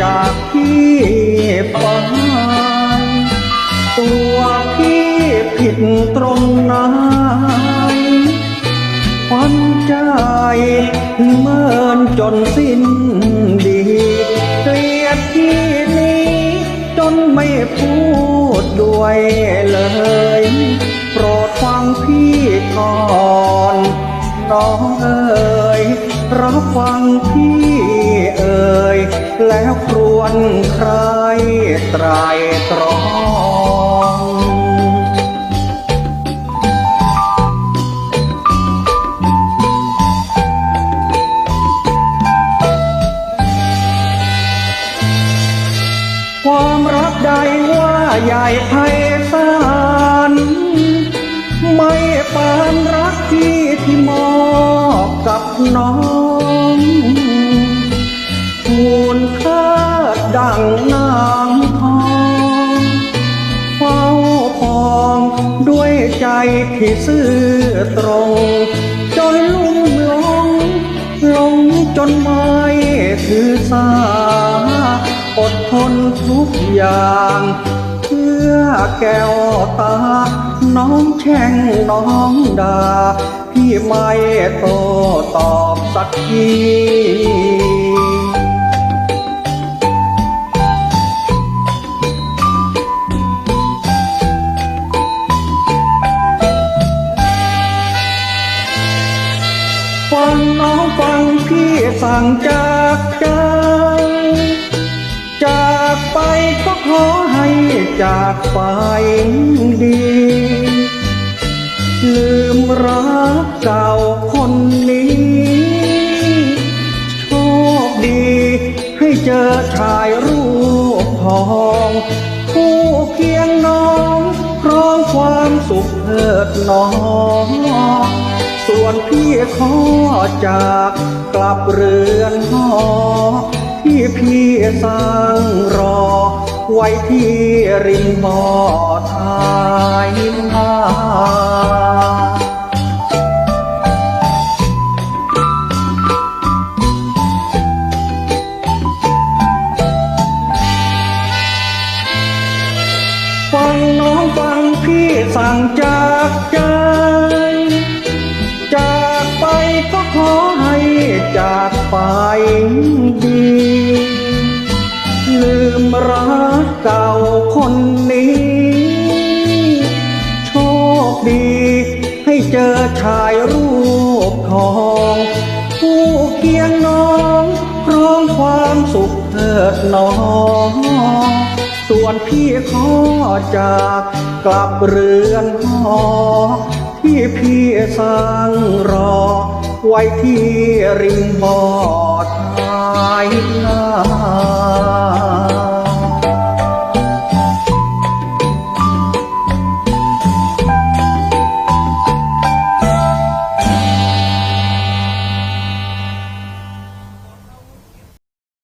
จากพี่ไปตัวพี่ผิดตรงไหนควันใจเมินจนสิ้นดีเกลียดที่นี้ จนไม่พูดด้วยเลย โปรดฟังพี่ก่อน น้องเอ๋ยรับฟังพี่ แล้วครวนใครไตรตรองความรักใดว่าใหญ่ไพ องด้วยใจที่ซื่อตรงจนลุ่มหลงหลงจนไม่ถือสาอดทนทุกอย่างเพื่อแก้วตา น้องแช่งน้องด่าพี่ไม่โตตอบสักที งน้องฟังพี่สั่งจากใจจากไปก็ขอให้จากไปดี ลืมรักเก่าคนนี้ โชคดีให้เจอชายรูปทองผู้เคียงน้องครองความสุขเถิดน้อง ส่วนพี่ขอจากกลับเรือนหอที่พี่สร้างรอ ไว้ที่ริมบ่อทายนาฟังน้องฟังพี่สั่งจา ดีลืมรักเก่าคนนี้ โชคดี ให้เจอชายรูปทอง ผู้เคียงน้องครองความสุขเถิดน้อง ส่วนพี่ขอจากกลับเรือนหอที่พี่สร้างรอ ไว้ที่ริมบ่อายนา